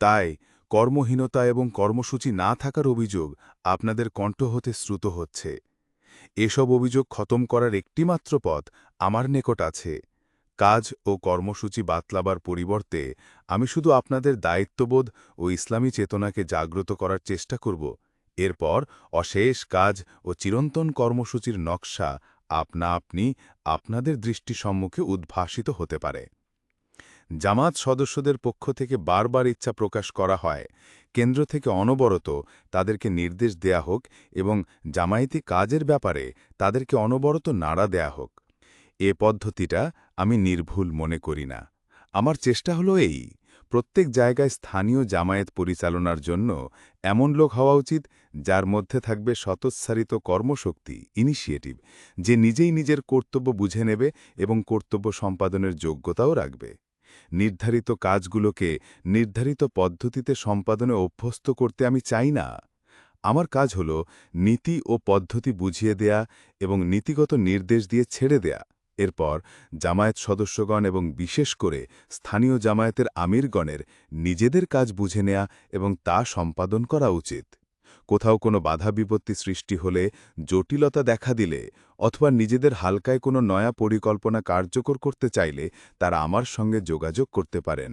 তাই কর্মহীনতা এবং কর্মসূচি না থাকার অভিযোগ আপনাদের কণ্ঠ হতে শ্রুত হচ্ছে। এসব অভিযোগ খতম করার একটিমাত্র পথ আমার নিকট আছে। কাজ ও কর্মসূচি বাতলাবার পরিবর্তে আমি শুধু আপনাদের দায়িত্ববোধ ও ইসলামী চেতনাকে জাগ্রত করার চেষ্টা করব। এরপর অশেষ কাজ ও চিরন্তন কর্মসূচির নকশা আপনা আপনি আপনাদের দৃষ্টি সম্মুখে উদ্ভাসিত হতে পারে। জামাত সদস্যদের পক্ষ থেকে বারবার ইচ্ছা প্রকাশ করা হয়, কেন্দ্র থেকে অনবরত তাদেরকে নির্দেশ দেয়া হোক এবং জামায়াতি কাজের ব্যাপারে তাদেরকে অনবরত নাড়া দেয়া হোক। এ পদ্ধতিটা আমি নির্ভুল মনে করি না। আমার চেষ্টা হলো এই, প্রত্যেক জায়গায় স্থানীয় জামায়াত পরিচালনার জন্য এমন লোক হওয়া উচিত যার মধ্যে থাকবে স্বতঃসারিত কর্মশক্তি ইনিশিয়েটিভ যে নিজেই নিজের কর্তব্য বুঝে নেবে এবং কর্তব্য সম্পাদনের যোগ্যতাও রাখবে। নির্ধারিত কাজগুলোকে নির্ধারিত পদ্ধতিতে সম্পাদনে অভ্যস্ত করতে আমি চাই না। আমার কাজ হল নীতি ও পদ্ধতি বুঝিয়ে দেয়া এবং নীতিগত নির্দেশ দিয়ে ছেড়ে দেয়া। এরপর জামায়াত সদস্যগণ এবং বিশেষ করে স্থানীয় জামায়াতের আমিরগণের নিজেদের কাজ বুঝে নেয়া এবং তা সম্পাদন করা উচিত। কোথাও কোনো বাধা বিপত্তি সৃষ্টি হলে জটিলতা দেখা দিলে অথবা নিজেদের হালকায় কোনো নয়া পরিকল্পনা কার্যকর করতে চাইলে তারা আমার সঙ্গে যোগাযোগ করতে পারেন।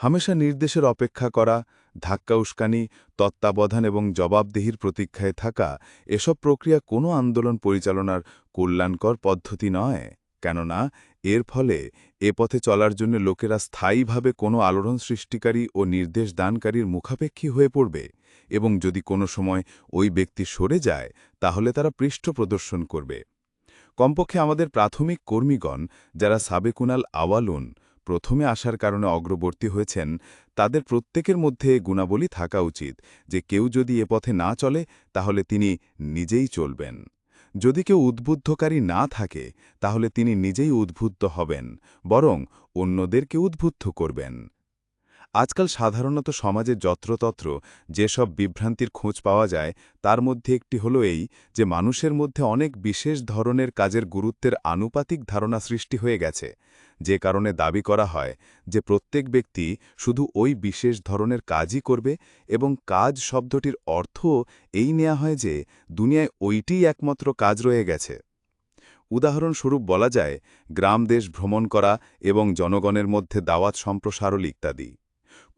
হামেশা নির্দেশের অপেক্ষা করা, ধাক্কা উস্কানি, তত্ত্বাবধান এবং জবাবদেহির প্রতীক্ষায় থাকা, এসব প্রক্রিয়া কোনো আন্দোলন পরিচালনার কল্যাণকর পদ্ধতি নয়। কেননা এর ফলে এ পথে চলার জন্য লোকেরা স্থায়ীভাবে কোনো আলোড়ন সৃষ্টিকারী ও নির্দেশ দানকারীর মুখাপেক্ষী হয়ে পড়বে এবং যদি কোনো সময় ওই ব্যক্তি সরে যায়, তাহলে তারা পৃষ্ঠ প্রদর্শন করবে। কমপক্ষে আমাদের প্রাথমিক কর্মীগণ যারা সাবেকুনাল আওয়ালুন প্রথমে আসার কারণে অগ্রবর্তী হয়েছেন, তাদের প্রত্যেকের মধ্যে গুণাবলী থাকা উচিত যে কেউ যদি এ পথে না চলে, তাহলে তিনি নিজেই চলবেন। যদি কেউ উদ্বুদ্ধকারী না থাকে, তাহলে তিনি নিজেই উদ্বুদ্ধ হবেন, বরং অন্যদেরকে উদ্বুদ্ধ করবেন। আজকাল সাধারণত সমাজে যত্রতত্র যেসব বিভ্রান্তির খোঁজ পাওয়া যায়, তার মধ্যে একটি হল এই যে মানুষের মধ্যে অনেক বিশেষ ধরনের কাজের গুরুত্বের আনুপাতিক ধারণা সৃষ্টি হয়ে গেছে। যে কারণে দাবি করা হয় যে প্রত্যেক ব্যক্তি শুধু ওই বিশেষ ধরনের কাজই করবে এবং কাজ শব্দটির অর্থ এই নেওয়া হয় যে দুনিয়ায় ওইটিই একমাত্র কাজ রয়ে গেছে। উদাহরণস্বরূপ বলা যায়, গ্রাম দেশ ভ্রমণ করা এবং জনগণের মধ্যে দাওয়াত সম্প্রসারল ইত্যাদি।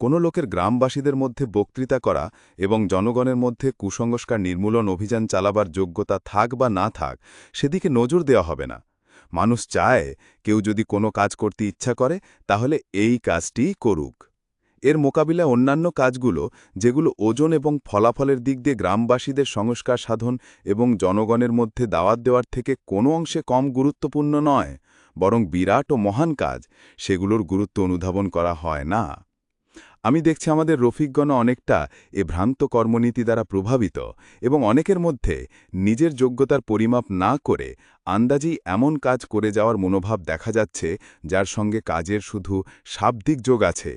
কোনো লোকের গ্রামবাসীদের মধ্যে বক্তৃতা করা এবং জনগণের মধ্যে কুসংস্কার নির্মূলন অভিযান চালাবার যোগ্যতা থাক বা না থাক, সেদিকে নজর দেওয়া হবে না। মানুষ চায় কেউ যদি কোনো কাজ করতে ইচ্ছা করে, তাহলে এই কাজটিই করুক। এর মোকাবিলায় অন্যান্য কাজগুলো, যেগুলো ওজন এবং ফলাফলের দিক দিয়ে গ্রামবাসীদের সংস্কার সাধন এবং জনগণের মধ্যে দাওয়াত দেওয়ার থেকে কোনো অংশে কম গুরুত্বপূর্ণ নয়, বরং বিরাট ও মহান কাজ, সেগুলোর গুরুত্ব অনুধাবন করা হয় না। আমি দেখছি আমাদের রফিকগণ অনেকটা এ ভ্রান্ত কর্মনীতি দ্বারা প্রভাবিত এবং অনেকের মধ্যে নিজের যোগ্যতার পরিমাপ না করে আন্দাজি এমন কাজ করে যাওয়ার মনোভাব দেখা যাচ্ছে যার সঙ্গে কাজের শুধু শাব্দিক যোগ আছে।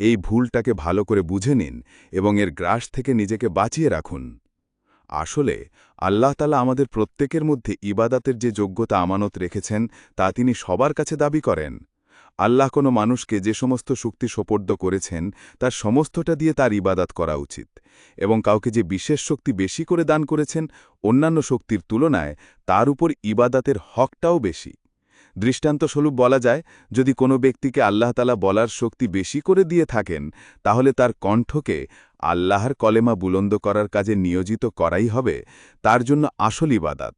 এই ভুলটাকে ভালো করে বুঝে নিন এবং এর গ্রাস থেকে নিজেকে বাঁচিয়ে রাখুন। আসলে আল্লাহ তালা আমাদের প্রত্যেকের মধ্যে ইবাদাতের যে যোগ্যতা আমানত রেখেছেন তা তিনি সবার কাছে দাবি করেন। আল্লাহ কোনো মানুষকে যে সমস্ত শক্তি সোপর্দ করেছেন, তার সমস্তটা দিয়ে তার ইবাদাত করা উচিত। এবং কাউকে যে বিশেষ শক্তি বেশি করে দান করেছেন, অন্যান্য শক্তির তুলনায় তার উপর ইবাদাতের হকটাও বেশি। দৃষ্টান্তস্বরূপ বলা যায়, যদি কোনো ব্যক্তিকে আল্লাহ তালা বলার শক্তি বেশি করে দিয়ে থাকেন, তাহলে তার কণ্ঠকে আল্লাহর কলেমা বুলন্দ করার কাজে নিয়োজিত করাই হবে, তার জন্য আসল ইবাদাত।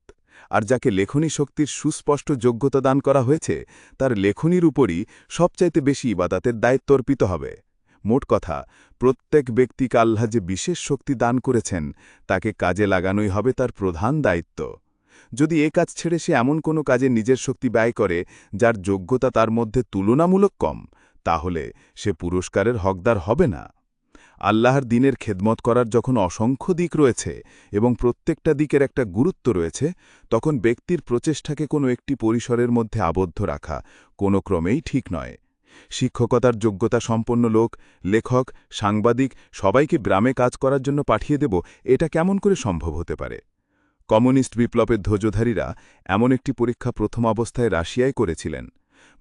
আর যাকে লেখনী শক্তির সুস্পষ্ট যোগ্যতা দান করা হয়েছে, তার লেখনীর উপরই সবচাইতে বেশি ইবাদাতের দায়িত্ব অর্পিত হবে। মোট কথা, প্রত্যেক ব্যক্তিকে আল্লাহ যে বিশেষ শক্তি দান করেছেন, তাকে কাজে লাগানোই হবে তার প্রধান দায়িত্ব। যদি এ কাজ ছেড়ে সে এমন কোনো কাজে নিজের শক্তি ব্যয় করে, যার যোগ্যতা তার মধ্যে তুলনামূলক কম, তাহলে সে পুরস্কারের হকদার হবে না। আল্লাহর দিনের খেদমত করার যখন অসংখ্য দিক রয়েছে এবং প্রত্যেকটা দিকের একটা গুরুত্ব রয়েছে, তখন ব্যক্তির প্রচেষ্টাকে কোনো একটি পরিসরের মধ্যে আবদ্ধ রাখা কোনো ক্রমেই ঠিক নয়। শিক্ষকতার যোগ্যতা সম্পন্ন লোক, লেখক, সাংবাদিক সবাইকে গ্রামে কাজ করার জন্য পাঠিয়ে দেব, এটা কেমন করে সম্ভব হতে পারে? কমিউনিস্ট বিপ্লবের ধ্বজধারীরা এমন একটি পরীক্ষা প্রথম অবস্থায় রাশিয়ায় করেছিলেন।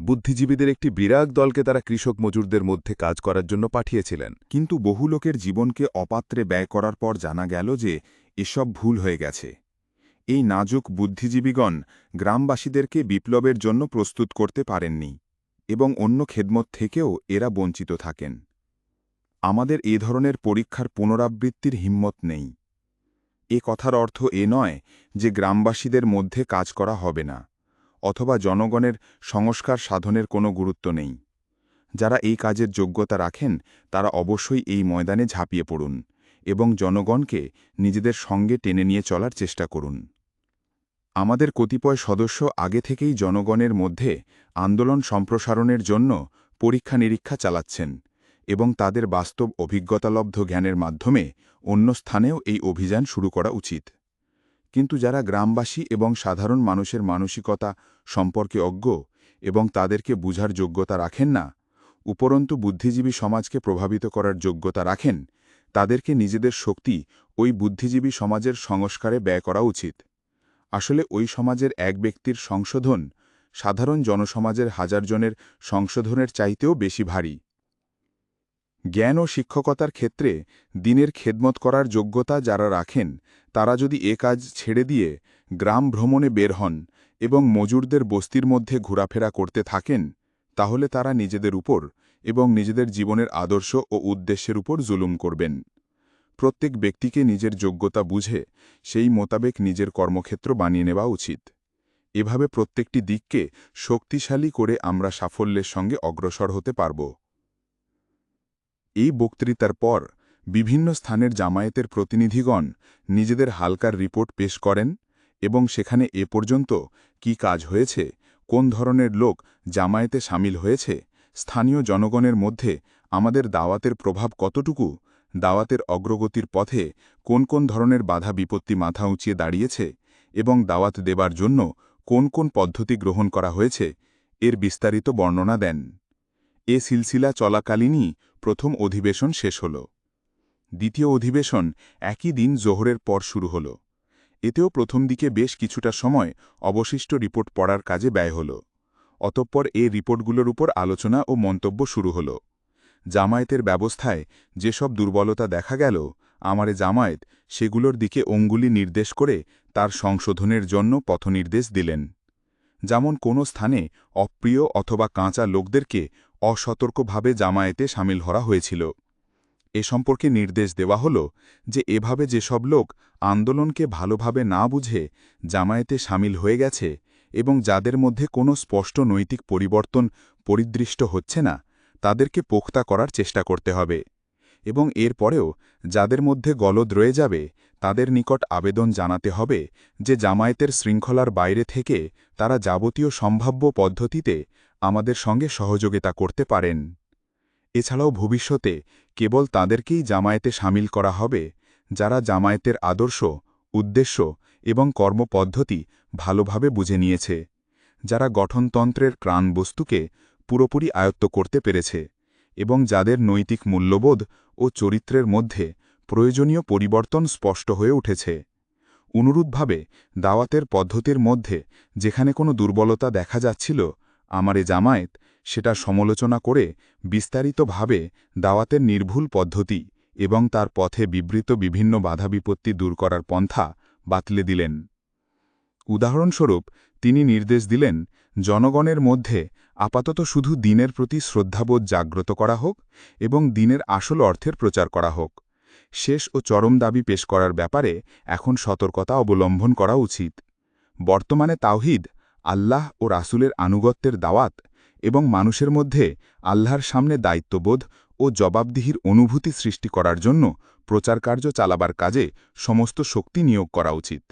বুদ্ধিজীবীদের একটি বিরাট দলকে তারা কৃষক মজুরদের মধ্যে কাজ করার জন্য পাঠিয়েছিলেন। কিন্তু বহু লোকের জীবনকে অপাত্রে ব্যয় করার পর জানা গেল যে এসব ভুল হয়ে গেছে। এই নাজুক বুদ্ধিজীবীগণ গ্রামবাসীদেরকে বিপ্লবের জন্য প্রস্তুত করতে পারেননি এবং অন্য খেদমত থেকেও এরা বঞ্চিত থাকেন। আমাদের এ ধরনের পরীক্ষার পুনরাবৃত্তির হিম্মত নেই। এ কথার অর্থ এ নয় যে গ্রামবাসীদের মধ্যে কাজ করা হবে না। অথবা জনগণের সংস্কার সাধনের কোনো গুরুত্ব নেই। যারা এই কাজের যোগ্যতা রাখেন, তারা অবশ্যই এই ময়দানে ঝাঁপিয়ে পড়ুন এবং জনগণকে নিজেদের সঙ্গে টেনে নিয়ে চলার চেষ্টা করুন। আমাদের কতিপয় সদস্য আগে থেকেই জনগণের মধ্যে আন্দোলন সম্প্রসারণের জন্য পরীক্ষা নিরীক্ষা চালাচ্ছেন এবং তাদের বাস্তব অভিজ্ঞতালব্ধ জ্ঞানের মাধ্যমে অন্য স্থানেও এই অভিযান শুরু করা উচিত। কিন্তু যারা গ্রামবাসী এবং সাধারণ মানুষের মানসিকতা সম্পর্কে অজ্ঞ এবং তাদেরকে বুঝার যোগ্যতা রাখেন না, উপরন্তু বুদ্ধিজীবী সমাজকে প্রভাবিত করার যোগ্যতা রাখেন, তাদেরকে নিজেদের শক্তি ওই বুদ্ধিজীবী সমাজের সংস্কারে ব্যয় করা উচিত। আসলে ওই সমাজের এক ব্যক্তির সংশোধন সাধারণ জনসমাজের হাজার জনের সংশোধনের চাইতেও বেশি ভারী। জ্ঞান ও শিক্ষকতার ক্ষেত্রে দিনের খেদমত করার যোগ্যতা যারা রাখেন, তারা যদি এ কাজ ছেড়ে দিয়ে গ্রাম ভ্রমণে বের হন এবং মজুরদের বস্তির মধ্যে ঘোরাফেরা করতে থাকেন, তাহলে তারা নিজেদের উপর এবং নিজেদের জীবনের আদর্শ ও উদ্দেশ্যের উপর জুলুম করবেন। প্রত্যেক ব্যক্তিকে নিজের যোগ্যতা বুঝে সেই মোতাবেক নিজের কর্মক্ষেত্র বানিয়ে নেওয়া উচিত। এভাবে প্রত্যেকটি দিককে শক্তিশালী করে আমরা সাফল্যের সঙ্গে অগ্রসর হতে পারব। এই বক্তৃতার পর বিভিন্ন স্থানের জামায়াতের প্রতিনিধিগণ নিজেদের হালকার রিপোর্ট পেশ করেন এবং সেখানে এ পর্যন্ত কি কাজ হয়েছে, কোন ধরনের লোক জামায়াতে সামিল হয়েছে, স্থানীয় জনগণের মধ্যে আমাদের দাওয়াতের প্রভাব কতটুকু, দাওয়াতের অগ্রগতির পথে কোন কোন ধরনের বাধা বিপত্তি মাথা উঁচিয়ে দাঁড়িয়েছে এবং দাওয়াত দেবার জন্য কোন কোন পদ্ধতি গ্রহণ করা হয়েছে, এর বিস্তারিত বর্ণনা দেন। এ সিলসিলা চলাকালীনই প্রথম অধিবেশন শেষ হল। দ্বিতীয় অধিবেশন একই দিন জোহরের পর শুরু হল। এতেও প্রথম দিকে বেশ কিছুটা সময় অবশিষ্ট রিপোর্ট পড়ার কাজে ব্যয় হল। অতঃপর এ রিপোর্টগুলোর উপর আলোচনা ও মন্তব্য শুরু হল। জামায়াতের ব্যবস্থায় যেসব দুর্বলতা দেখা গেল, আমারে জামায়াত সেগুলোর দিকে অঙ্গুলি নির্দেশ করে তার সংশোধনের জন্য পথনির্দেশ দিলেন। যেমন কোনো স্থানে অপ্রিয় অথবা কাঁচা লোকদেরকে অসতর্কভাবে জামায়াতে সামিল হরা হয়েছিল। এ সম্পর্কে নির্দেশ দেওয়া হল যে এভাবে যেসব লোক আন্দোলনকে ভালোভাবে না বুঝে জামায়াতে সামিল হয়ে গেছে এবং যাদের মধ্যে কোনো স্পষ্ট নৈতিক পরিবর্তন পরিদৃষ্ট হচ্ছে না, তাদেরকে পোক্তা করার চেষ্টা করতে হবে এবং এর পরেও যাদের মধ্যে গলদ রয়ে যাবে, তাদের নিকট আবেদন জানাতে হবে যে জামায়াতের শৃঙ্খলার বাইরে থেকে তারা যাবতীয় সম্ভাব্য পদ্ধতিতে আমাদের সঙ্গে সহযোগিতা করতে পারেন। এছাড়াও ভবিষ্যতে কেবল তাদেরকেই জামায়াতে সামিল করা হবে, যারা জামায়াতের আদর্শ, উদ্দেশ্য এবং কর্মপদ্ধতি ভালোভাবে বুঝে নিয়েছে, যারা গঠনতন্ত্রের ক্রাণবস্তুকে পুরোপুরি আয়ত্ত করতে পেরেছে এবং যাদের নৈতিক মূল্যবোধ ও চরিত্রের মধ্যে প্রয়োজনীয় পরিবর্তন স্পষ্ট হয়ে উঠেছে। অনুরূপভাবে দাওয়াতের পদ্ধতির মধ্যে যেখানে কোনো দুর্বলতা দেখা যাচ্ছিল আমারে জামায়াত সেটা সমালোচনা করে বিস্তারিতভাবে দাওয়াতের নির্ভুল পদ্ধতি এবং তার পথে বিবৃত বিভিন্ন বাধা বিপত্তি দূর করার পন্থা বাতলে দিলেন। উদাহরণস্বরূপ, তিনি নির্দেশ দিলেন, জনগণের মধ্যে আপাতত শুধু দিনের প্রতি শ্রদ্ধাবোধ জাগ্রত করা হোক এবং দিনের আসল অর্থের প্রচার করা হোক। শেষ ও চরম দাবি পেশ করার ব্যাপারে এখন সতর্কতা অবলম্বন করা উচিত। বর্তমানে তাওহিদ আল্লাহ ও রাসুলের আনুগত্যের দাওয়াত এবং মানুষের মধ্যে আল্লাহর সামনে দায়িত্ববোধ ও জবাবদিহির অনুভূতি সৃষ্টি করার জন্য প্রচারকার্য চালাবার কাজে সমস্ত শক্তি নিয়োগ করা উচিত।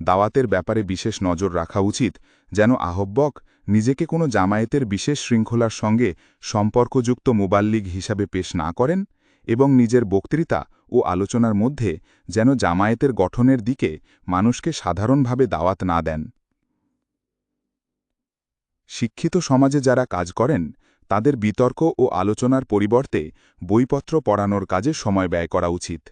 দাওয়াতের ব্যাপারে বিশেষ নজর রাখা উচিত যেন আহব্বক নিজেকে কোনো জামায়াতের বিশেষ শৃঙ্খলার সঙ্গে সম্পর্কযুক্ত মোবাল্লিগ হিসাবে পেশ না করেন এবং নিজের বক্তৃতা ও আলোচনার মধ্যে যেন জামায়াতের গঠনের দিকে মানুষকে সাধারণভাবে দাওয়াত না দেন। শিক্ষিত সমাজে যারা কাজ করেন, তাদের বিতর্ক ও আলোচনার পরিবর্তে বইপত্র পড়ানোর কাজে সময় ব্যয় করা উচিত।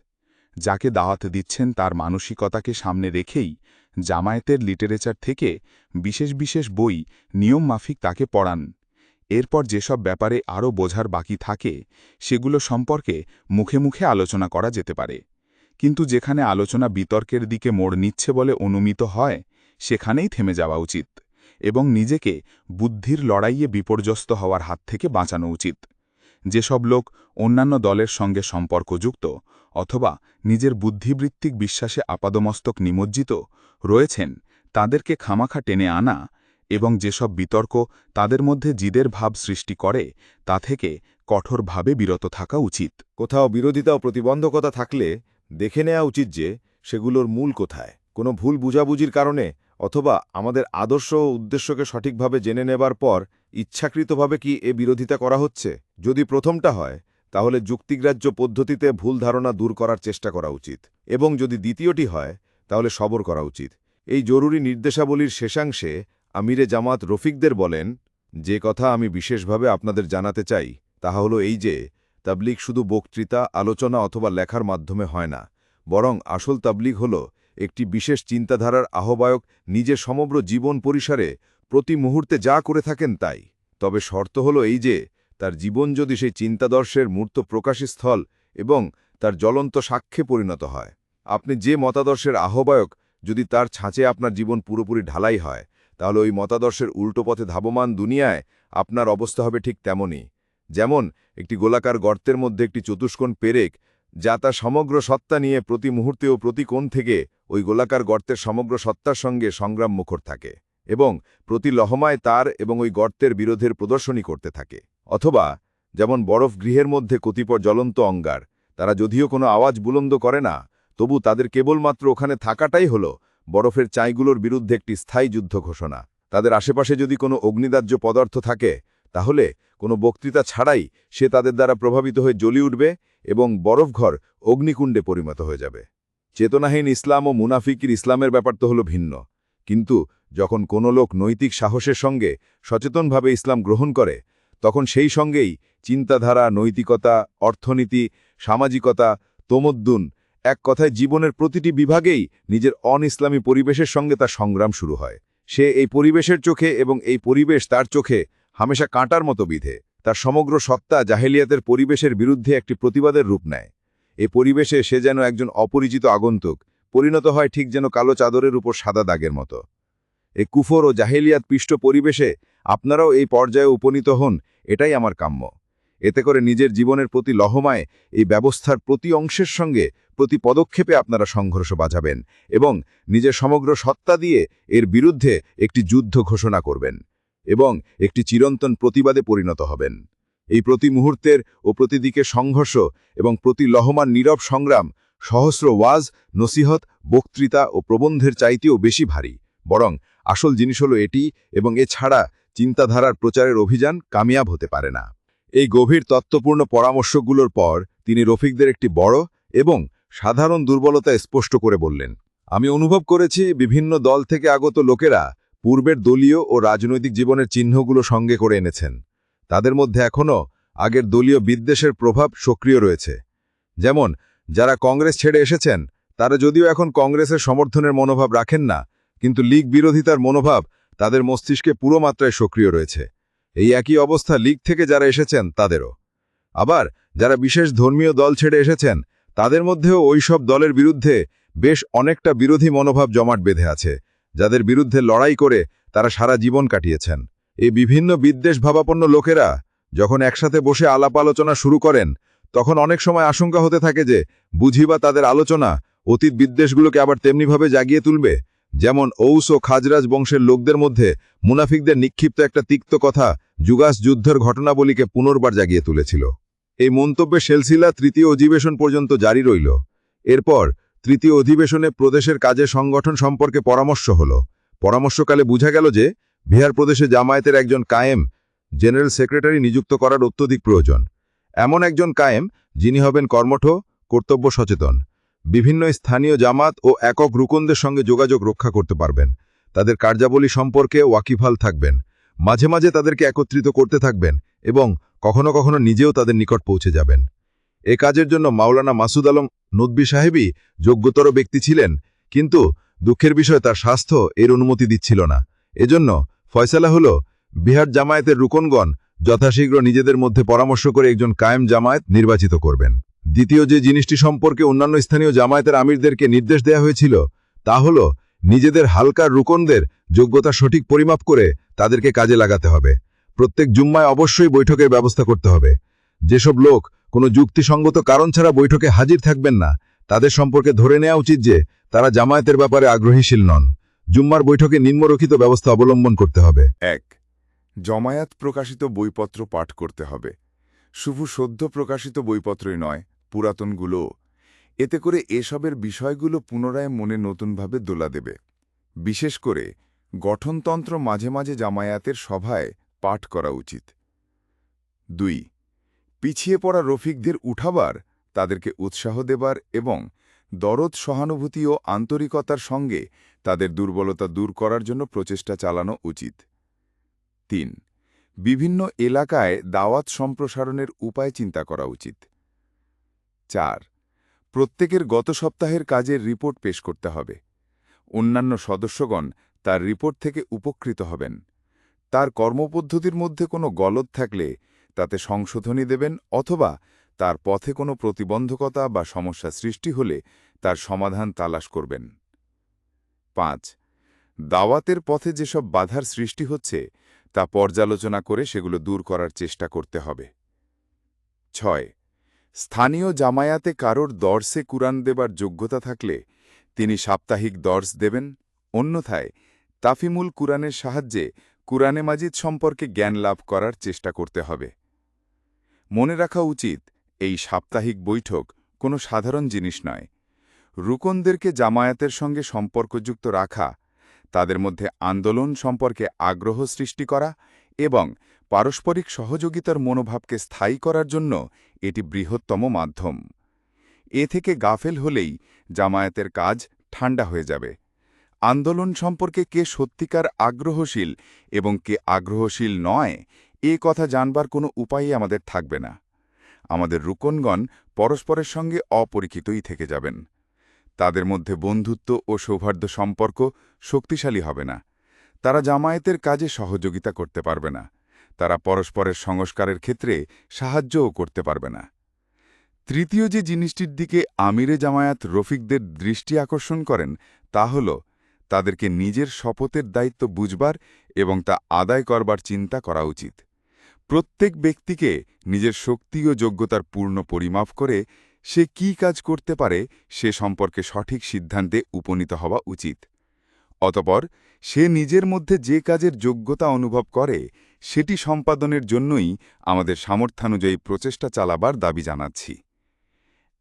যাকে দাওয়াত দিচ্ছেন তার মানসিকতাকে সামনে রেখেই জামায়াতের লিটারেচার থেকে বিশেষ বিশেষ বই, নিয়ম মাফিক তাকে পড়ান। এরপর যেসব ব্যাপারে আরও বোঝার বাকি থাকে, সেগুলো সম্পর্কে মুখে মুখে আলোচনা করা যেতে পারে। কিন্তু যেখানে আলোচনা বিতর্কের দিকে মোড় নিচ্ছে বলে অনুমিত হয়, সেখানেই থেমে যাওয়া উচিত। এবং নিজেকে বুদ্ধির লড়াইয়ে বিপর্যস্ত হওয়ার হাত থেকে বাঁচানো উচিত। যেসব লোক অন্যান্য দলের সঙ্গে সম্পর্কযুক্ত অথবা নিজের বুদ্ধিবৃত্তিক বিশ্বাসে আপাদমস্তক নিমজ্জিত রয়েছেন, তাদেরকে খামাখা টেনে আনা এবং যেসব বিতর্ক তাদের মধ্যে জিদের ভাব সৃষ্টি করে, তা থেকে কঠোরভাবে বিরত থাকা উচিত। কোথাও বিরোধিতা ও প্রতিবন্ধকতা থাকলে দেখে নেওয়া উচিত যে, সেগুলোর মূল কোথায়। কোনো ভুল বুঝাবুঝির কারণে অথবা আমাদের আদর্শ ও উদ্দেশ্যকে সঠিকভাবে জেনে নেবার পর ইচ্ছাকৃতভাবে কি এ বিরোধিতা করা হচ্ছে? যদি প্রথমটা হয়, তাহলে যুক্তিগ্রাহ্য পদ্ধতিতে ভুল ধারণা দূর করার চেষ্টা করা উচিত। এবং যদি দ্বিতীয়টি হয়, তাহলে সবর করা উচিত। এই জরুরি নির্দেশাবলীর শেষাংশে আমিরে জামাত রফিকদের বলেন, যে কথা আমি বিশেষভাবে আপনাদের জানাতে চাই তাহা হলো এই যে, তাবলিগ শুধু বক্তৃতা, আলোচনা অথবা লেখার মাধ্যমে হয় না। বরং আসল তাবলিগ হল একটি বিশেষ চিন্তাধারার আহ্বায়ক নিজের সমগ্র জীবন পরিসরে প্রতি মুহূর্তে যা করে থাকেন তাই। তবে শর্ত হল এই যে, তার জীবন যদি সেই চিন্তাদর্শের মূর্ত প্রকাশী স্থল এবং তার জ্বলন্ত সাক্ষ্যে পরিণত হয়। আপনি যে মতাদর্শের আহ্বায়ক যদি তার ছাঁচে আপনার জীবন পুরোপুরি ঢালাই হয়, তাহলে ওই মতাদর্শের উল্টো পথে ধাবমান দুনিয়ায় আপনার অবস্থা হবে ঠিক তেমনই। যেমন, একটি গোলাকার গর্তের মধ্যে একটি চতুষ্কোণ পেরেক যা তার সমগ্র সত্তা নিয়ে প্রতি মুহূর্তে ও প্রতি কোণ থেকে ওই গোলাকার গর্তের সমগ্র সত্তার সঙ্গে সংগ্রাম মুখর থাকে এবং প্রতি লহমায় তার এবং ওই গর্তের বিরোধের প্রদর্শনী করতে থাকে। অথবা, যেমন বরফ গৃহের মধ্যে কতিপয় জ্বলন্ত অঙ্গার, তারা যদিও কোনো আওয়াজ বুলন্দ করে না, তবু তাদের কেবলমাত্র ওখানে থাকাটাই হল বরফের চাইগুলোর বিরুদ্ধে একটি স্থায়ী যুদ্ধ ঘোষণা। তাদের আশেপাশে যদি কোনো অগ্নিদাহ্য পদার্থ থাকে তাহলে কোনো বক্তৃতা ছাড়াই সে তাদের দ্বারা প্রভাবিত হয়ে জ্বলি উঠবে এবং বরফঘর অগ্নিকুণ্ডে পরিণত হয়ে যাবে। চেতনাহীন ইসলাম ও মুনাফিকির ইসলামের ব্যাপার তো হল ভিন্ন। কিন্তু যখন কোনো লোক নৈতিক সাহসের সঙ্গে সচেতনভাবে ইসলাম গ্রহণ করে, তখন সেই সঙ্গেই চিন্তাধারা, নৈতিকতা, অর্থনীতি, সামাজিকতা, তোমদ্দুন এক কথায় জীবনের প্রতিটি বিভাগেই নিজের অন ইসলামী পরিবেশের সঙ্গে তার সংগ্রাম শুরু হয়। সে এই পরিবেশের চোখে এবং এই পরিবেশ তার চোখে হামেশা কাঁটার মতো বিধে। তার সমগ্র সত্তা জাহেলিয়াতের পরিবেশের বিরুদ্ধে একটি প্রতিবাদের রূপ নেয়। এ পরিবেশে সে যেন একজন অপরিচিত আগন্তুক, পরিণত হয় ঠিক যেন কালো চাদরের উপর সাদা দাগের মতো। এ কুফর ও জাহেলিয়াত পিষ্ট পরিবেশে আপনারাও এই পর্যায়ে উপনীত হন, এটাই আমার কাম্য। এতে করে নিজের জীবনের প্রতি লহমায় এই ব্যবস্থার প্রতি অংশের সঙ্গে প্রতি পদক্ষেপে আপনারা সংঘর্ষ বাজাবেন এবং নিজের সমগ্র সত্তা দিয়ে এর বিরুদ্ধে একটি যুদ্ধ ঘোষণা করবেন। এবং একটি চিরন্তন প্রতিবাদে পরিণত হবেন। এই প্রতি মুহূর্তের ও প্রতিদিকে সংঘর্ষ এবং প্রতি লহমান নীরব সংগ্রাম সহস্র ওয়াজ, নসিহত, বক্তৃতা ও প্রবন্ধের চাইতেও বেশি ভারী। বরং আসল জিনিস হলো এটি এবং এছাড়া চিন্তাধারার প্রচারের অভিযান কামিয়াব হতে পারে না। এই গভীর তত্ত্বপূর্ণ পরামর্শগুলোর পর তিনি রফিকদের একটি বড় এবং সাধারণ দুর্বলতা স্পষ্ট করে বললেন, আমি অনুভব করেছি বিভিন্ন দল থেকে আগত লোকেরা পূর্বের দলীয় ও রাজনৈতিক জীবনের চিহ্নগুলো সঙ্গে করে এনেছেন। তাদের মধ্যে এখনও আগের দলীয় বিদ্বেষের প্রভাব সক্রিয় রয়েছে। যেমন, যারা কংগ্রেস ছেড়ে এসেছেন, তারা যদিও এখন কংগ্রেসের সমর্থনের মনোভাব রাখেন না, কিন্তু লীগ বিরোধিতার মনোভাব তাদের মস্তিষ্কে পুরো মাত্রায় সক্রিয় রয়েছে। এই একই অবস্থা লীগ থেকে যারা এসেছেন, তাদেরও। আবার, যারা বিশেষ ধর্মীয় দল ছেড়ে এসেছেন, তাদের মধ্যেও ওইসব দলের বিরুদ্ধে বেশ অনেকটা বিরোধী মনোভাব জমাট বেঁধে আছে। যাদের বিরুদ্ধে লড়াই করে তারা সারা জীবন কাটিয়েছেন। এই বিভিন্ন বিদ্বেষ ভাবাপন্ন লোকেরা যখন একসাথে বসে আলাপ আলোচনা শুরু করেন, তখন অনেক সময় আশঙ্কা হতে থাকে যে, বুঝি বা তাদের আলোচনা অতীত বিদ্বেষগুলোকে আবার তেমনিভাবে জাগিয়ে তুলবে? যেমন ঔস ও খাজরাজ বংশের লোকদের মধ্যে মুনাফিকদের নিক্ষিপ্ত একটা তিক্ত কথা যুগাস যুদ্ধের ঘটনাবলীকে পুনর্বার জাগিয়ে তুলেছিল। এই মন্তব্যে সেলসিলা তৃতীয় অধিবেশন পর্যন্ত জারি রইল। এরপর তৃতীয় অধিবেশনে প্রদেশের কাজে সংগঠন সম্পর্কে পরামর্শ হল। পরামর্শকালে বোঝা গেল যে, বিহার প্রদেশে জামায়াতের একজন কায়েম, জেনারেল সেক্রেটারি নিযুক্ত করার অত্যধিক প্রয়োজন। এমন একজন কায়েম, যিনি হবেন কর্মঠ, কর্তব্য সচেতন। বিভিন্ন স্থানীয় জামাত ও একক রুকনদের সঙ্গে যোগাযোগ রক্ষা করতে পারবেন। তাদের কার্যাবলী সম্পর্কে ওয়াকিফাল থাকবেন। মাঝে মাঝে তাদেরকে একত্রিত করতে থাকবেন এবং কখনো কখনো নিজেও তাদের নিকট পৌঁছে যাবেন। এ কাজের জন্য মাওলানা মাসুদ আলম নদবী সাহেবই যোগ্যতর ব্যক্তি ছিলেন, কিন্তু দুঃখের বিষয় তার স্বাস্থ্য এর অনুমতি দিচ্ছিল না। এজন্য ফয়সালা হল বিহার জামায়াতের রুকনগণ যথাশীঘ্র নিজেদের মধ্যে পরামর্শ করে একজন কায়েম জামায়াত নির্বাচিত করবেন। দ্বিতীয় যে জিনিসটি সম্পর্কে অন্যান্য স্থানীয় জামায়াতের আমিরদেরকে নির্দেশ দেওয়া হয়েছিল, তা হল নিজেদের হালকার রুকনদের যোগ্যতা সঠিক পরিমাপ করে তাদেরকে কাজে লাগাতে হবে। প্রত্যেক জুম্মায় অবশ্যই বৈঠকের ব্যবস্থা করতে হবে। যেসব লোক কোনো যুক্তিসঙ্গত কারণ ছাড়া বৈঠকে হাজির থাকবেন না। তাদের সম্পর্কে ধরে নেওয়া উচিত যে, তারা জামায়াতের ব্যাপারে আগ্রহীশীল নন। জুম্মার বৈঠকে নিম্নরক্ষিত ব্যবস্থা অবলম্বন করতে হবে। এক, জমায়াত প্রকাশিত বইপত্র পাঠ করতে হবে। শুধু সদ্য প্রকাশিত বইপত্রই নয়, পুরাতনগুলো। এতে করে এসবের বিষয়গুলো পুনরায় মনে নতুনভাবে দোলা দেবে। বিশেষ করে, গঠনতন্ত্র মাঝে মাঝে জামায়াতের সভায় পাঠ করা উচিত। দুই পিছিয়ে পড়া রফিকদের উঠাবার, তাদেরকে উৎসাহ দেবার এবং দরদ, সহানুভূতি ও আন্তরিকতার সঙ্গে তাদের দুর্বলতা দূর করার জন্য প্রচেষ্টা চালানো উচিত। তিন, বিভিন্ন এলাকায় দাওয়াত সম্প্রসারণের উপায় চিন্তা করা উচিত। চার, প্রত্যেকের গত সপ্তাহের কাজের রিপোর্ট পেশ করতে হবে। অন্যান্য সদস্যগণ তার রিপোর্ট থেকে উপকৃত হবেন। তার কর্মপদ্ধতির মধ্যে কোনো গলদ থাকলে তাতে সংশোধনী দেবেন অথবা তার পথে কোনো প্রতিবন্ধকতা বা সমস্যা সৃষ্টি হলে তার সমাধান তালাশ করবেন। পাঁচ, দাওয়াতের পথে যেসব বাধার সৃষ্টি হচ্ছে, তা পর্যালোচনা করে সেগুলো দূর করার চেষ্টা করতে হবে। ছয়, স্থানীয় জামায়াতে কারোর দর্শে কুরআন দেবার যোগ্যতা থাকলে তিনি সাপ্তাহিক দর্শ দেবেন। অন্যথায়, তাফিমুল কুরআনের সাহায্যে কুরআনে মাজিদ সম্পর্কে জ্ঞান লাভ করার চেষ্টা করতে হবে। মনে রাখা উচিত, এই সাপ্তাহিক বৈঠক কোনো সাধারণ জিনিস নয়। রুকনদেরকে জামায়াতের সঙ্গে সম্পর্কযুক্ত রাখা, তাদের মধ্যে আন্দোলন সম্পর্কে আগ্রহ সৃষ্টি করা এবং পারস্পরিক সহযোগিতার মনোভাবকে স্থায়ী করার জন্য এটি বৃহত্তম মাধ্যম। এ থেকে গাফেল হলেই জামায়াতের কাজ ঠান্ডা হয়ে যাবে। আন্দোলন সম্পর্কে কে সত্যিকার আগ্রহশীল এবং কে আগ্রহশীল নয় এ কথা জানবার কোনো উপায়ই আমাদের থাকবে না। আমাদের রুকনগণ পরস্পরের সঙ্গে অপরিচিতই থেকে যাবেন। তাদের মধ্যে বন্ধুত্ব ও সৌহার্দ্য সম্পর্ক শক্তিশালী হবে না। তারা জামায়াতের কাজে সহযোগিতা করতে পারবে না। তারা পরস্পরের সংস্কারের ক্ষেত্রে সাহায্যও করতে পারবে না। তৃতীয় যে জিনিসটির দিকে আমিরে জামায়াত রফিকদের দৃষ্টি আকর্ষণ করেন, তা হল তাদেরকে নিজের শপথের দায়িত্ব বুঝবার এবং তা আদায় করবার চিন্তা করা উচিত। প্রত্যেক ব্যক্তিকে নিজের শক্তি ও যোগ্যতার পূর্ণ পরিমাপ করে সে কি কাজ করতে পারে সে সম্পর্কে সঠিক সিদ্ধান্তে উপনীত হওয়া উচিত। অতপর, সে নিজের মধ্যে যে কাজের যোগ্যতা অনুভব করে, সেটি সম্পাদনের জন্যই আমাদের সামর্থ্যানুযায়ী প্রচেষ্টা চালাবার দাবি জানাচ্ছি।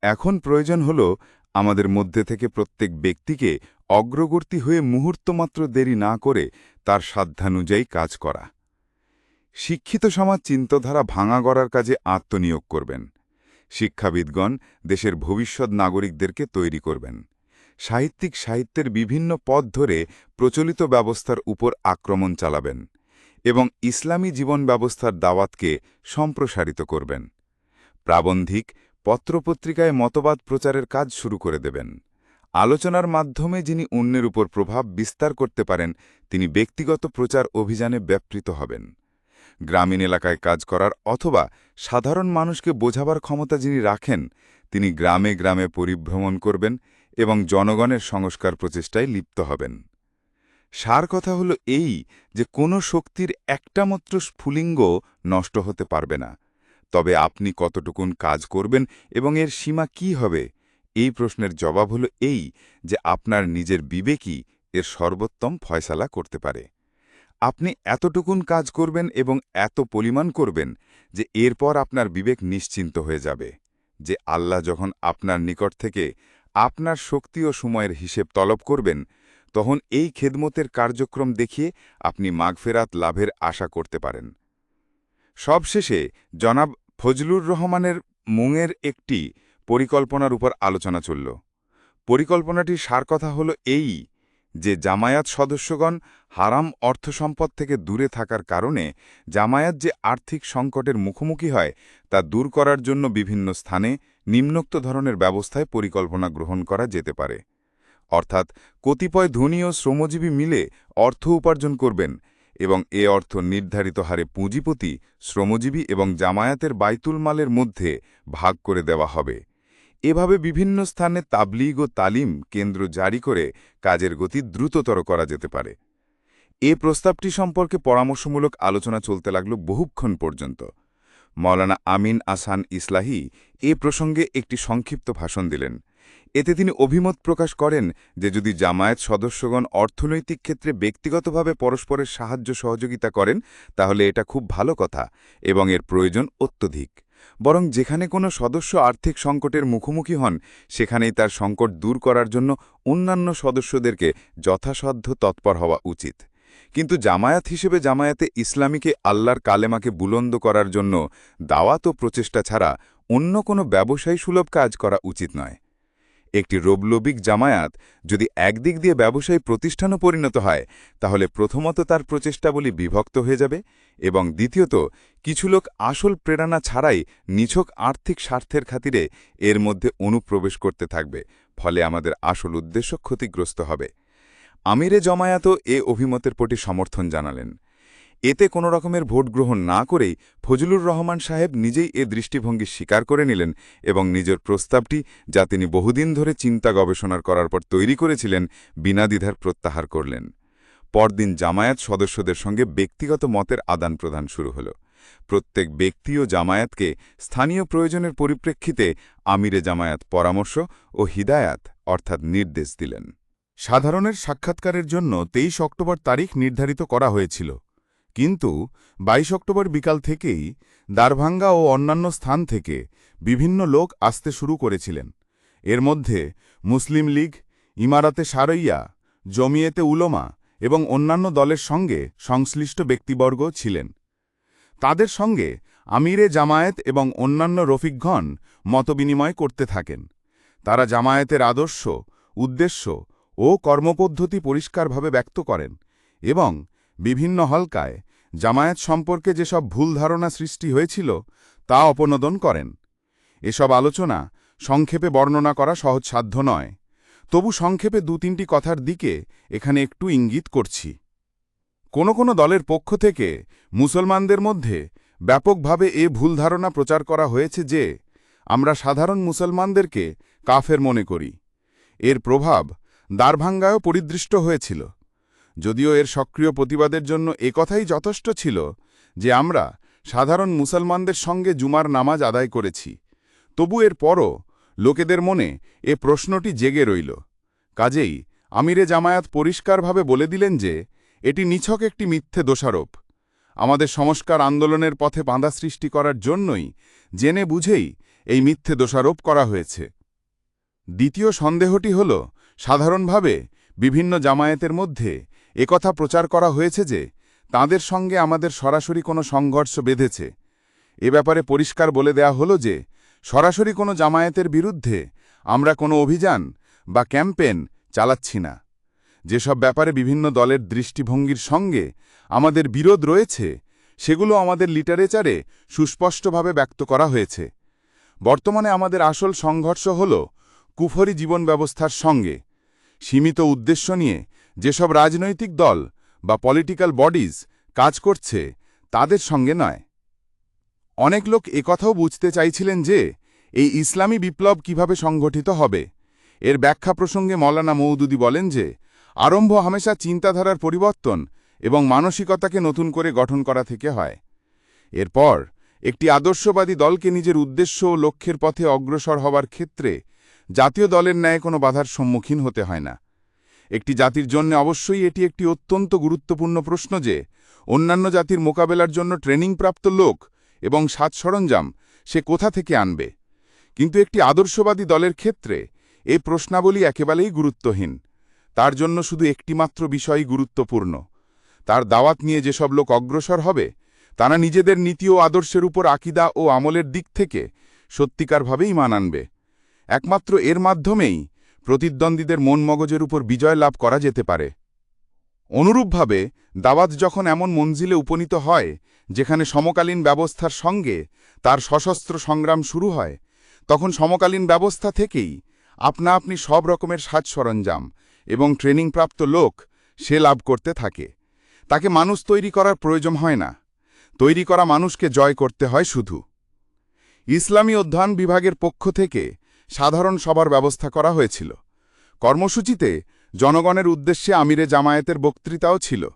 এখন প্রয়োজন হল আমাদের মধ্যে থেকে প্রত্যেক ব্যক্তিকে অগ্রগতি হয়ে মুহূর্তমাত্র দেরি না করে তার সাধ্যানুযায়ী কাজ করা। শিক্ষিত সমাজ চিন্তাধারা ভাঙা গড়ার কাজে আত্মনিয়োগ করবেন। শিক্ষাবিদগণ দেশের ভবিষ্যৎ নাগরিকদেরকে তৈরি করবেন। সাহিত্যিক সাহিত্যের বিভিন্ন পথ ধরে প্রচলিত ব্যবস্থার উপর আক্রমণ চালাবেন এবং ইসলামী জীবন ব্যবস্থার দাওয়াতকে সম্প্রসারিত করবেন। প্রাবন্ধিক পত্রপত্রিকায় মতবাদ প্রচারের কাজ শুরু করে দেবেন। আলোচনার মাধ্যমে যিনি অন্যের উপর প্রভাব বিস্তার করতে পারেন, তিনি ব্যক্তিগত প্রচার অভিযানে ব্যাপৃত হবেন। গ্রামীণ এলাকায় কাজ করার অথবা সাধারণ মানুষকে বোঝাবার ক্ষমতা যিনি রাখেন, তিনি গ্রামে গ্রামে পরিভ্রমণ করবেন এবং জনগণের সংস্কার প্রচেষ্টায় লিপ্ত হবেন। সার কথা হল এই যে কোনো শক্তির একটা মাত্র স্ফুলিঙ্গ নষ্ট হতে পারবে না। তবে আপনি কতটুকুন কাজ করবেন এবং এর সীমা কি হবে? এই প্রশ্নের জবাব হল এই যে আপনার নিজের বিবেকই এর সর্বোত্তম ফয়সালা করতে পারে। আপনি এতটুকুন কাজ করবেন এবং এত পরিমাণ করবেন যে এরপর আপনার বিবেক নিশ্চিন্ত হয়ে যাবে যে আল্লাহ যখন আপনার নিকট থেকে আপনার শক্তি ও সময়ের হিসেব তলব করবেন, তখন এই খেদমতের কার্যক্রম দেখিয়ে আপনি মাগফেরাত লাভের আশা করতে পারেন। সবশেষে জনাব ফজলুর রহমানের মুঙের একটি পরিকল্পনার উপর আলোচনা চলল। পরিকল্পনাটির সার কথা হল এই যে জামায়াত সদস্যগণ হারাম অর্থ সম্পদ থেকে দূরে থাকার কারণে জামায়াত যে আর্থিক সংকটের মুখোমুখি হয়, তা দূর করার জন্য বিভিন্ন স্থানে নিম্নোক্ত ধরনের ব্যবস্থায় পরিকল্পনা গ্রহণ করা যেতে পারে। অর্থাৎ কতিপয় ধনী ও শ্রমজীবী মিলে অর্থ উপার্জন করবেন এবং এ অর্থ নির্ধারিত হারে পুঁজিপতি, শ্রমজীবী এবং জামায়াতের বাইতুল মালের মধ্যে ভাগ করে দেওয়া হবে। এভাবে বিভিন্ন স্থানে তাবলিগ ও তালিম কেন্দ্র জারি করে কাজের গতি দ্রুততর করা যেতে পারে। এ প্রস্তাবটি সম্পর্কে পরামর্শমূলক আলোচনা চলতে লাগল বহুক্ষণ পর্যন্ত। মৌলানা আমিন আসান ইসলাহি এ প্রসঙ্গে একটি সংক্ষিপ্ত ভাষণ দিলেন। এতে তিনি অভিমত প্রকাশ করেন যে যদি জামায়াত সদস্যগণ অর্থনৈতিক ক্ষেত্রে ব্যক্তিগতভাবে পরস্পরের সাহায্য সহযোগিতা করেন, তাহলে এটা খুব ভালো কথা এবং এর প্রয়োজন অত্যধিক। বরং যেখানে কোনো সদস্য আর্থিক সংকটের মুখোমুখি হন, সেখানেই তার সংকট দূর করার জন্য অন্যান্য সদস্যদেরকে যথাসাধ্য তৎপর হওয়া উচিত। কিন্তু জামায়াত হিসেবে জামায়াতে ইসলামীকে আল্লাহর কালেমাকে বুলন্দ করার জন্য দাওয়াত ও প্রচেষ্টা ছাড়া অন্য কোনো ব্যবসায়ী সুলভ কাজ করা উচিত নয়। একটি রোবলবিক জামায়াত যদি একদিক দিয়ে ব্যবসায়ী প্রতিষ্ঠানও পরিণত হয়, তাহলে প্রথমত তার প্রচেষ্টাবলী বিভক্ত হয়ে যাবে এবং দ্বিতীয়ত, কিছু লোক আসল প্রেরণা ছাড়াই নিছক আর্থিক স্বার্থের খাতিরে এর মধ্যে অনুপ্রবেশ করতে থাকবে, ফলে আমাদের আসল উদ্দেশ্য ক্ষতিগ্রস্ত হবে। আমিরে জমায়াতও এ অভিমতের প্রতি সমর্থন জানালেন। এতে কোনো রকমের ভোট গ্রহণ না করেই ফজলুর রহমান সাহেব নিজেই এ দৃষ্টিভঙ্গি স্বীকার করে নিলেন এবং নিজের প্রস্তাবটি, যা তিনি বহুদিন ধরে চিন্তা গবেষণার করার পর তৈরি করেছিলেন, বিনা দ্বিধার প্রত্যাহার করলেন। পরদিন জামায়াত সদস্যদের সঙ্গে ব্যক্তিগত মতের আদান প্রদান শুরু হল। প্রত্যেক ব্যক্তি ও জামায়াতকে স্থানীয় প্রয়োজনের পরিপ্রেক্ষিতে আমিরে জামায়াত পরামর্শ ও হিদায়াত, অর্থাৎ নির্দেশ দিলেন। সাধারণের সাক্ষাৎকারের জন্য তেইশ অক্টোবর তারিখ নির্ধারিত করা হয়েছিল। কিন্তু ২২ অক্টোবর বিকাল থেকেই দারভাঙ্গা ও অন্যান্য স্থান থেকে বিভিন্ন লোক আসতে শুরু করেছিলেন। এর মধ্যে মুসলিম লীগ, ইমারাতে সারইয়া, জমিয়েতে উলোমা এবং অন্যান্য দলের সঙ্গে সংশ্লিষ্ট ব্যক্তিবর্গ ছিলেন। তাদের সঙ্গে আমিরে জামায়াত এবং অন্যান্য রফিকগণ মতবিনিময় করতে থাকেন। তারা জামায়াতের আদর্শ, উদ্দেশ্য ও কর্মপদ্ধতি পরিষ্কারভাবে ব্যক্ত করেন এবং বিভিন্ন হলকায় জামায়াত সম্পর্কে যেসব ভুল ধারণা সৃষ্টি হয়েছিল, তা অপনোদন করেন। এসব আলোচনা সংক্ষেপে বর্ণনা করা সহজসাধ্য নয়। তবু সংক্ষেপে দু তিনটি কথার দিকে এখানে একটু ইঙ্গিত করছি। কোনো কোনো দলের পক্ষ থেকে মুসলমানদের মধ্যে ব্যাপকভাবে এ ভুল ধারণা প্রচার করা হয়েছে যে, আমরা সাধারণ মুসলমানদেরকে কাফের মনে করি। এর প্রভাব দ্বারভাঙ্গায়ও পরিদৃষ্ট হয়েছিল। যদিও এর সক্রিয় প্রতিবাদের জন্য একথাই যথেষ্ট ছিল যে আমরা সাধারণ মুসলমানদের সঙ্গে জুমার নামাজ আদায় করেছি। তবু এর পরও লোকেদের মনে এ প্রশ্নটি জেগে রইল। কাজেই আমিরে জামায়াত পরিষ্কারভাবে বলে দিলেন যে, এটি নিছক একটি মিথ্যে দোষারোপ। আমাদের সংস্কার আন্দোলনের পথে বাঁধা সৃষ্টি করার জন্যই জেনে বুঝেই এই মিথ্যে দোষারোপ করা হয়েছে। দ্বিতীয় সন্দেহটি হল, সাধারণভাবে বিভিন্ন জামায়াতের মধ্যে একথা প্রচার করা হয়েছে যে, তাদের সঙ্গে আমাদের সরাসরি কোনো সংঘর্ষ বেঁধেছে। এ ব্যাপারে পরিষ্কার বলে দেয়া হলো যে, সরাসরি কোনো জামায়াতের বিরুদ্ধে আমরা কোনো অভিযান বা ক্যাম্পেন চালাচ্ছি না। যেসব ব্যাপারে বিভিন্ন দলের দৃষ্টিভঙ্গির সঙ্গে আমাদের বিরোধ রয়েছে, সেগুলো আমাদের লিটারেচারে সুস্পষ্টভাবে ব্যক্ত করা হয়েছে। বর্তমানে আমাদের আসল সংঘর্ষ হল কুফরি জীবন ব্যবস্থার সঙ্গে সীমিত উদ্দেশ্য নিয়ে যেসব রাজনৈতিক দল বা পলিটিক্যাল বডিজ কাজ করছে, তাদের সঙ্গে নয়। অনেক লোক একথাও বুঝতে চাইছিলেন যে, এই ইসলামী বিপ্লব কীভাবে সংগঠিত হবে। এর ব্যাখ্যা প্রসঙ্গে মৌলানা মৌদুদি বলেন যে, আরম্ভ হামেশা চিন্তাধারার পরিবর্তন এবং মানসিকতাকে নতুন করে গঠন করা থেকে হয়। এরপর, একটি আদর্শবাদী দলকে নিজের উদ্দেশ্য ও লক্ষ্যের পথে অগ্রসর হবার ক্ষেত্রে জাতীয় দলের ন্যায় কোনো বাধার সম্মুখীন হতে হয় না। একটি জাতির জন্য অবশ্যই এটি একটি অত্যন্ত গুরুত্বপূর্ণ প্রশ্ন যে, অন্যান্য জাতির মোকাবেলার জন্য ট্রেনিংপ্রাপ্ত লোক এবং সাজ সরঞ্জাম সে কোথা থেকে আনবে? কিন্তু একটি আদর্শবাদী দলের ক্ষেত্রে এই প্রশ্নাবলী একেবারেই গুরুত্বহীন। তার জন্য শুধু একটিমাত্র বিষয়ই গুরুত্বপূর্ণ। তার দাওয়াত নিয়ে যেসব লোক অগ্রসর হবে, তারা নিজেদের নীতি ও আদর্শের উপর আকিদা ও আমলের দিক থেকে সত্যিকারভাবেই মান আনবে। একমাত্র এর মাধ্যমেই প্রতিদ্বন্দ্বীদের মন মগজের উপর বিজয় লাভ করা যেতে পারে। অনুরূপভাবে, দাওয়াত যখন এমন মঞ্জিলে উপনীত হয়, যেখানে সমকালীন ব্যবস্থার সঙ্গে তার সশস্ত্র সংগ্রাম শুরু হয়, তখন সমকালীন ব্যবস্থা থেকেই আপনা আপনি সব রকমের সাজ সরঞ্জাম এবং ট্রেনিংপ্রাপ্ত লোক সে লাভ করতে থাকে। তাকে মানুষ তৈরি করার প্রয়োজন হয় না। তৈরি করা মানুষকে জয় করতে হয় শুধু। ইসলামী অধ্যয়ন বিভাগের পক্ষ থেকে সাধারণ সভার ব্যবস্থা করা হয়েছিল। কর্মসূচিতে জনগণের উদ্দেশ্যে আমিরে জামায়াতের বক্তৃতাও ছিল।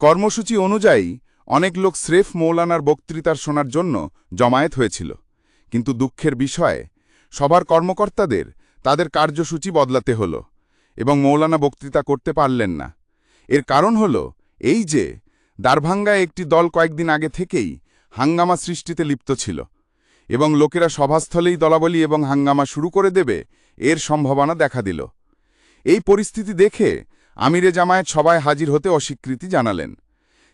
কর্মসূচি অনুযায়ী অনেক লোক স্রেফ মৌলানার বক্তৃতার শোনার জন্য জমায়েত হয়েছিল। কিন্তু দুঃখের বিষয়ে সবার কর্মকর্তাদের তাদের কার্যসূচি বদলাতে হল এবং মৌলানা বক্তৃতা করতে পারলেন না। এর কারণ হল এই যে, দারভাঙ্গায় একটি দল কয়েকদিন আগে থেকেই হাঙ্গামা সৃষ্টিতে লিপ্ত ছিল। এবং লোকেরা সভাস্থলেই দলাবলি এবং হাঙ্গামা শুরু করে দেবে, এর সম্ভাবনা দেখা দিল। এই পরিস্থিতি দেখে আমিরে জামায়াত সবাই হাজির হতে অস্বীকৃতি জানালেন।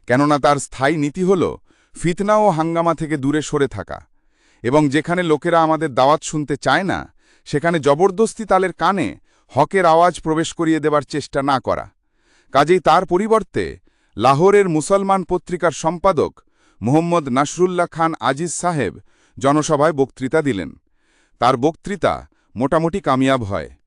কেননা তার স্থায়ী নীতি হল ফিতনা ও হাঙ্গামা থেকে দূরে সরে থাকা। এবং যেখানে লোকেরা আমাদের দাওয়াত শুনতে চায় না, সেখানে জবরদস্তি তালের কানে হকের আওয়াজ প্রবেশ করিয়ে দেবার চেষ্টা না করা। কাজেই তার পরিবর্তে লাহোরের মুসলমান পত্রিকার সম্পাদক মোহাম্মদ নাসরুল্লাহ খান আজিজ সাহেব জনসভায় বক্তৃতা দিলেন। তার বক্তৃতা মোটামুটি কামিয়াব হয়।